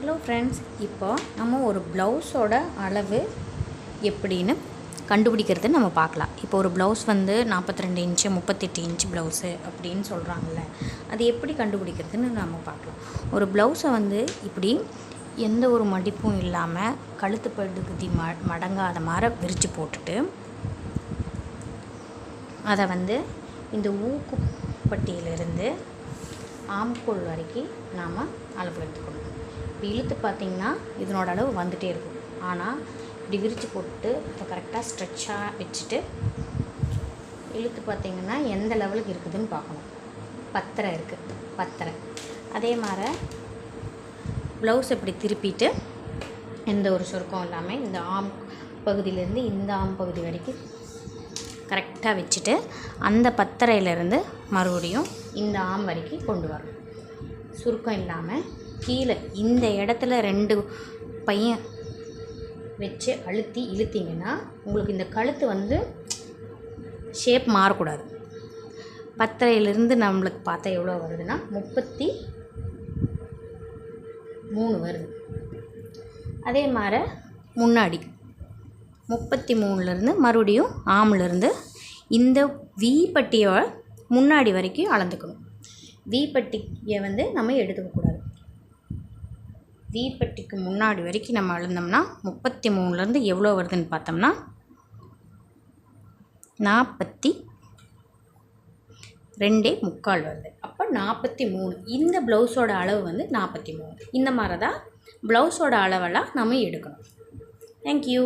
Hello friends இப்போ நம்ம ஒரு ப்ளவுஸோட அளவு எப்படின்னு கண்டுபிடிக்கிறது நம்ம பார்க்கலாம். இப்போ ஒரு ப்ளவுஸ் வந்து நாற்பத்தி ரெண்டு இன்ச்சு முப்பத்தெட்டு இன்ச் ப்ளவுஸு அப்படின்னு சொல்கிறாங்கல்ல அது எப்படி கண்டுபிடிக்கிறதுன்னு நம்ம பார்க்கலாம். ஒரு ப்ளவுஸை வந்து இப்படி எந்த ஒரு மடிப்பும் இல்லாமல் கழுத்து படுகுதி ம மடங்காத மாதிரி விரித்து போட்டுட்டு அதை வந்து இந்த ஊக்குப்பட்டியிலிருந்து ஆம்கோல் வரைக்கும் நாம் அளவு எடுத்துக்கணும். இப்போ இழுத்து பார்த்திங்கன்னா இதனோட அளவு வந்துகிட்டே இருக்கும். ஆனால் இப்படி விரித்து போட்டு இப்போ கரெக்டாக ஸ்ட்ரெச்சாக வச்சுட்டு இழுத்து பார்த்திங்கன்னா எந்த லெவலுக்கு இருக்குதுன்னு பார்க்கணும். பத்தரை இருக்குது பத்தரை. அதே மாதிரி ப்ளவுஸ் இப்படி திருப்பிட்டு எந்த ஒரு சுருக்கம் இல்லாமல் இந்த ஆம் பகுதியிலேருந்து இந்த ஆம் பகுதி வரைக்கும் கரெக்டாக வச்சுட்டு அந்த பத்தரையிலேருந்து மறுபடியும் இந்த ஆம் வரைக்கும் கொண்டு வரணும். சுருக்கம் இல்லாமல் கீழே இந்த இடத்துல ரெண்டு பையன் வச்சு அழுத்தி இழுத்தீங்கன்னா உங்களுக்கு இந்த கழுத்து வந்து ஷேப் மாறக்கூடாது. பத்தரையிலேருந்து நம்மளுக்கு பார்த்தா எவ்வளோ வருதுன்னா முப்பத்தி மூணு வருது. அதே மாதிரி முன்னாடி முப்பத்தி மூணுலேருந்து மறுபடியும் ஆம்லேருந்து இந்த வி பட்டியோட முன்னாடி வரைக்கும் அளந்துக்கணும். வி பட்டியை வந்து நம்ம எடுத்துக்கக்கூடாது தீப்பெட்டிக்கு முன்னாடி வரைக்கும் நம்ம அளந்தோம்னா முப்பத்தி மூணுலேருந்து எவ்வளோ வருதுன்னு பார்த்தோம்னா நாற்பத்தி ரெண்டே முக்கால் வருது. அப்போ நாற்பத்தி மூணு இந்த ப்ளவுஸோட அளவு வந்து நாற்பத்தி மூணு இந்த மாதிரி தான் ப்ளவுஸோட அளவெல்லாம் நம்ம எடுக்கணும். தேங்க்யூ